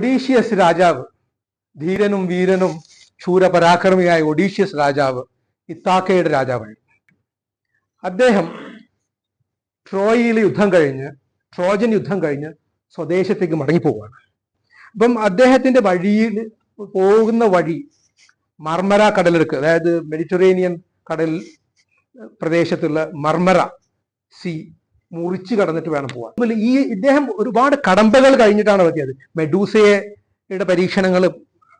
Odysseus രാജാവ് ധീരനും വീരനും ശൂരപരാക്രമിയായ Odysseus രാജാവ് ഇത്താക്കയുടെ രാജാവായിരുന്നു അദ്ദേഹം ട്രോയിലെ യുദ്ധം കഴിഞ്ഞ് ട്രോജൻ യുദ്ധം കഴിഞ്ഞ് സ്വദേശത്തേക്ക് മടങ്ങിപ്പോവുകയാണ്. അപ്പം അദ്ദേഹത്തിന്റെ വഴിയിൽ പോകുന്ന വഴി മർമര കടലെടുക്ക് അതായത് മെഡിറ്ററേനിയൻ കടൽ പ്രദേശത്തുള്ള മർമര സി മുറിച്ച് കടന്നിട്ട് വേണം പോവാൻ. ഈ ഇദ്ദേഹം ഒരുപാട് കടമ്പകൾ കഴിഞ്ഞിട്ടാണ് പറ്റിയത്. മെഡൂസയുടെ പരീക്ഷണങ്ങൾ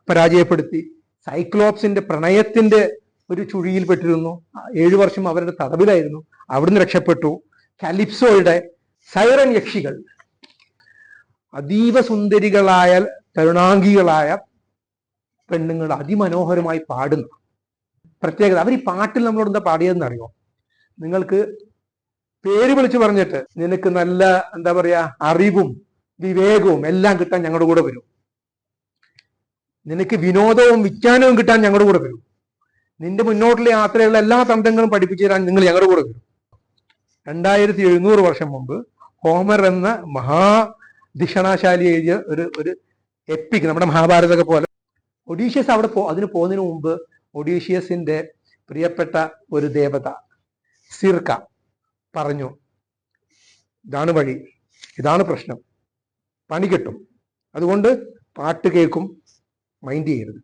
പരാജയപ്പെടുത്തി. സൈക്ലോപ്സിന്റെ പ്രണയത്തിന്റെ ഒരു ചുഴിയിൽപ്പെട്ടിരുന്നു ഏഴു വർഷം അവരുടെ തടവിലായിരുന്നു. അവിടുന്ന് രക്ഷപ്പെട്ടു. കാലിപ്സോയുടെ സൈറൻ യക്ഷികൾ. അതീവ സുന്ദരികളായ തരുണാംഗികളായ പെണ്ണുങ്ങൾ അതിമനോഹരമായി പാടുന്നു. പ്രത്യേകത അവർ ഈ പാട്ടിൽ നമ്മളോട് എന്താ പാടിയതെന്ന് അറിയോ നിങ്ങൾക്ക് പേര് വിളിച്ചു പറഞ്ഞിട്ട് നിനക്ക് നല്ല എന്താ പറയാ അറിവും വിവേകവും എല്ലാം കിട്ടാൻ ഞങ്ങളുടെ കൂടെ വരും. നിനക്ക് വിനോദവും വിജ്ഞാനവും കിട്ടാൻ ഞങ്ങളുടെ കൂടെ വരും. നിന്റെ മുന്നോട്ടുള്ള യാത്രയുള്ള എല്ലാ തന്ത്രങ്ങളും പഠിപ്പിച്ചു തരാൻ നിങ്ങൾ ഞങ്ങളുടെ കൂടെ വരും. രണ്ടായിരത്തി എഴുന്നൂറ് വർഷം മുമ്പ് ഹോമർ എന്ന മഹാധിഷണാശാലി എഴുതിയ ഒരു ഒരു എപ്പിക് നമ്മുടെ മഹാഭാരതമൊക്കെ പോലെ. ഒഡീഷ്യസ് അവിടെ പോ അതിന് പോകുന്നതിന് മുമ്പ് ഒഡീഷ്യസിന്റെ പ്രിയപ്പെട്ട ഒരു ദേവത സിർക്ക. പറഞ്ഞു. ഇതാണ് വഴി. ഇതാണ് പ്രശ്നം. പണി കിട്ടും. അതുകൊണ്ട് പാട്ട് കേൾക്കും. മൈൻഡ് ചെയ്യരുത്.